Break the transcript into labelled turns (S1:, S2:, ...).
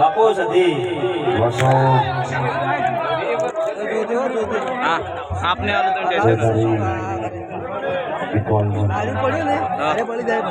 S1: બાપો સધી.
S2: વસો
S3: આપને આલો
S2: તો પડ્યું
S3: ને? પડી જાય.